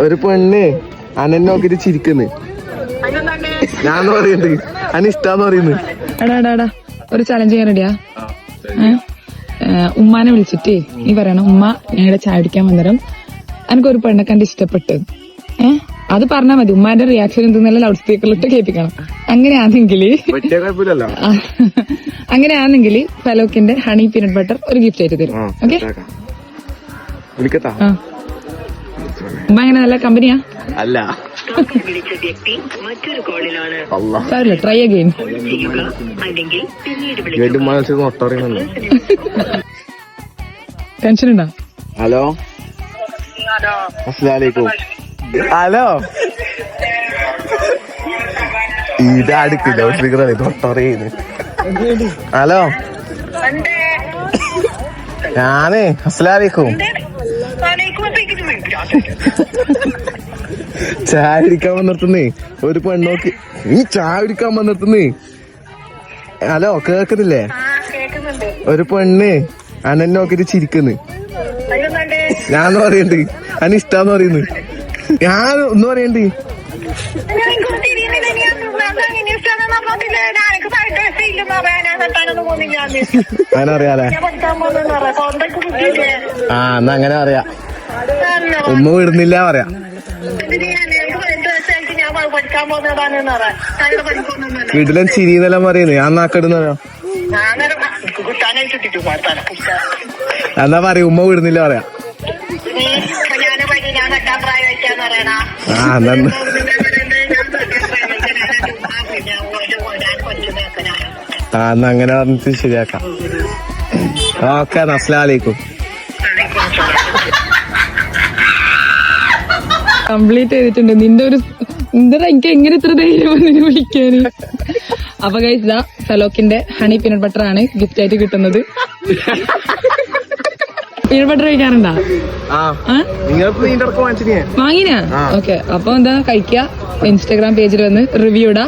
ഒരു പെണ്ണ് അനൻ നോക്കിട്ട് ചിരിക്കുന്നു. ഞാൻ പറയുന്നത്? അന ഇഷ്ടാന്ന് പറയുന്നു എടാ എടാ എടാ ഒരു ചലഞ്ച് ചെയ്യാൻ റെഡിയാ ഉമ്മാനെ വിളിച്ചിട്ട് നീ പറയണം ഉമ്മ ഞങ്ങളുടെ ചായ കുടിക്കാൻ വന്നേരം എനിക്കൊരു പെണ്ണെ കണ്ട് ഇഷ്ടപ്പെട്ട്. ഏ? അത് പറഞ്ഞാ മതി. ഉമ്മാന്റെ റിയാക്ഷൻ എന്തെന്നല്ല ലൗഡ് സ്പീക്കറിലിട്ട് കേൾപ്പിക്കണം. അങ്ങനെയാണെങ്കിൽ അങ്ങനെയാണെങ്കിൽ ഫലോക്കിന്റെ ഹണി പീനട്ട് ബട്ടർ ഒരു ഗിഫ്റ്റ് ആയിട്ട് തരും. ഓക്കെ അങ്ങനെ നല്ല കമ്പനിയാ? അല്ല. വിളിച്ച വ്യക്തി മറ്റൊരു കോളിലാണ് അല്ല സാറില്ല ട്രൈ അഗെയിൻ ചെയ്യുക അല്ലെങ്കിൽ പിന്നീട് വിളിക്കുക വീണ്ടും മനസ്സിൽ ഒട്ടറിയുന്നുണ്ട് ടെൻഷൻ ഉണ്ടോ ഹലോ? അസ്സലാമലൈക്കും ഹലോ ഇതടുക്ക് ലൗഡ് സ്പീക്കറാണ് ഇത് ഒട്ടറിയുന്നു ഹലോ? ഞാനേ അസ്സലാമലൈക്കും. ചായ കുടിക്കാൻ വന്നിർത്തുന്നേ ഒരു പെണ്ണോക്ക് നീ ചായ കുടിക്കാൻ വന്നിർത്തുന്നേ ഹലോ കേക്കുന്നില്ലേ ഒരു പെണ്ണ് അനന്നെ നോക്കിട്ട് ചിരിക്കുന്നു. ഞാൻ പറയണ്ട്? അന ഇഷ്ടാന്ന് പറയുന്നു. ഞാൻ ഒന്ന് പറയണ്ട്. അതിനറിയാലേ ആ എന്നാ അങ്ങനെ പറയാ. ഉമ്മ വിടുന്നില്ല പറയാ. വീട്ടിലും ചിരി എന്നെല്ലാം പറയുന്നു. ഞാൻ നാക്കിടുന്നോ എന്നാ പറയാ? ഉമ്മ വിടുന്നില്ല പറയാ. ആ എന്നാ അങ്ങനെ പറഞ്ഞിട്ട് ശരിയാക്കാം. ഓക്കെ അസ്സലാമലൈക്കും കംപ്ലീറ്റ് ചെയ്തിട്ടുണ്ട്. നിന്റെ ഒരു എന്താ എനിക്ക് എങ്ങനെ ഇത്ര ധൈര്യം വന്നിന് വിളിക്കാന് അപ്പൊ കഴിച്ച സലോക്കിന്റെ ഹണി പീനട്ട് ബട്ടർ ആണ് ഗിഫ്റ്റ് ആയിട്ട് കിട്ടുന്നത്. പീനട്ട് ബട്ടർ കഴിക്കാറുണ്ടാ? വാങ്ങിനാ. ഓക്കെ അപ്പൊ എന്താ കഴിക്കുക ഇൻസ്റ്റാഗ്രാം പേജിൽ വന്ന് റിവ്യൂ ഇടാ.